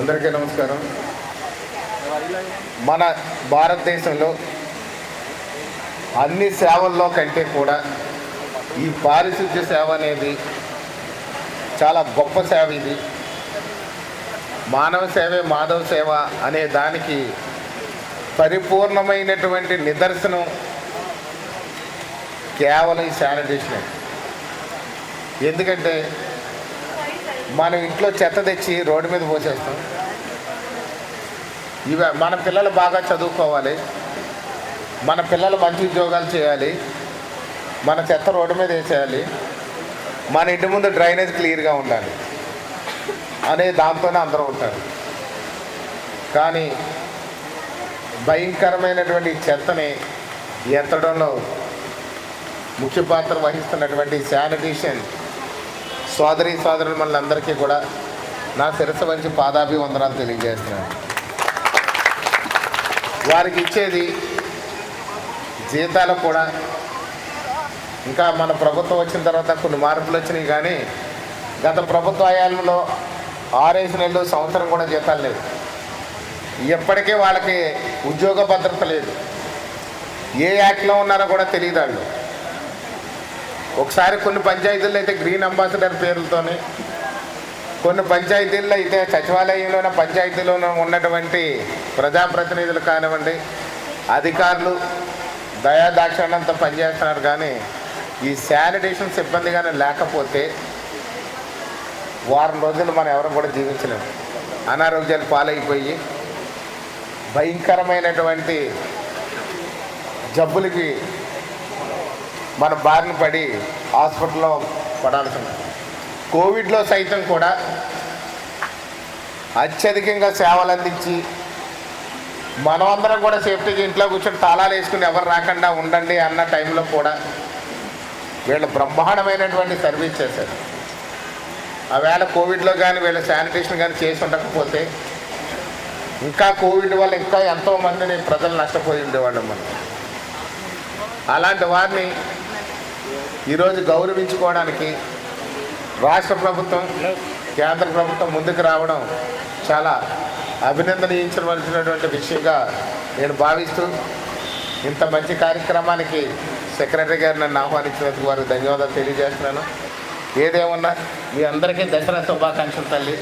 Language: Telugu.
అందరికీ నమస్కారం. మన భారతదేశంలో అన్ని సేవల్లో కంటే కూడా ఈ పారిశుద్ధ్య సేవ అనేది చాలా గొప్ప సేవ ఇది. మానవ సేవే మాధవ సేవ అనే దానికి పరిపూర్ణమైనటువంటి నిదర్శనం కేవలం ఈ శానిటేషన్. ఎందుకంటే మనం ఇంట్లో చెత్త తెచ్చి రోడ్డు మీద పోసేస్తాం. ఇవ మన పిల్లలు బాగా చదువుకోవాలి. మన పిల్లలు మంచి ఉద్యోగాలు చేయాలి. మన చెత్త రోడ్డు మీద వేసేయాలి. మన ఇంటి ముందు డ్రైనేజ్ క్లియర్గా ఉండాలి. అనే దాంతోనే అందరూ ఉంటారు. కానీ భయంకరమైనటువంటి చెత్తని ఎత్తడంలో ముఖ్య పాత్ర వహిస్తున్నటువంటి శానిటేషన్ సోదరి సోదరులు మనందరికీ కూడా నా శిరస్సు పాదాభి పాదాభివందనాలు తెలియజేస్తున్నాను. వారికి ఇచ్చేది జీతాలు కూడా. ఇంకా మన ప్రభుత్వం వచ్చిన తర్వాత కొన్ని మార్పులు వచ్చినాయి కానీ గత ప్రభుత్వ హయాంలో ఆరేసి నెలలు సంవత్సరం కూడా జీతాలు లేవు. ఎప్పటికీ వాళ్ళకి ఉద్యోగ భద్రత లేదు. ఏ యాక్ట్లో ఉన్నారో కూడా తెలియదు వాళ్ళు. ఒకసారి కొన్ని పంచాయతీల్లో అయితే గ్రీన్ అంబాసిడర్ పేర్లతోని కొన్ని పంచాయతీల్లో అయితే సచివాలయంలోన పంచాయతీలోనూ ఉన్నటువంటి ప్రజాప్రతినిధులు కానివ్వండి అధికారులు దయాదాక్షిణ్యంతో పనిచేస్తున్నారు. కానీ ఈ శానిటేషన్ సిబ్బంది కానీ లేకపోతే వారం రోజులు మనం ఎవరు కూడా జీవించలేము అనారోగ్యాలు పాలైపోయి భయంకరమైనటువంటి జబ్బులకి మన బారిన పడి హాస్పిటల్లో పడాల్సి ఉంది కోవిడ్లో సైతం కూడా అత్యధికంగా సేవలు అందించి మనమందరం కూడా సేఫ్టీగా ఇంట్లో కూర్చొని తాళాలు వేసుకుని ఎవరు రాకుండా ఉండండి అన్న టైంలో కూడా వీళ్ళు బ్రహ్మాండమైనటువంటి సర్వీస్ చేశారు. ఆవేళ కోవిడ్లో కానీ వీళ్ళ శానిటేషన్ కానీ చేసి ఉండకపోతే ఇంకా కోవిడ్ వల్ల ఇంకా ఎంతోమందిని ప్రజలు నష్టపోయి ఉండేవాళ్ళం మనం. అలాంటి వారిని ఈరోజు గౌరవించుకోవడానికి రాష్ట్ర ప్రభుత్వం కేంద్ర ప్రభుత్వం ముందుకు రావడం చాలా అభినందనీయించవలసినటువంటి విషయంగా నేను భావిస్తూ ఇంత మంచి కార్యక్రమానికి సెక్రటరీ గారు నన్ను ఆహ్వానించినందుకు వారికి ధన్యవాదాలు తెలియజేస్తున్నాను. ఏదేమన్నా మీ అందరికీ దసరా శుభాకాంక్షలు తల్లి.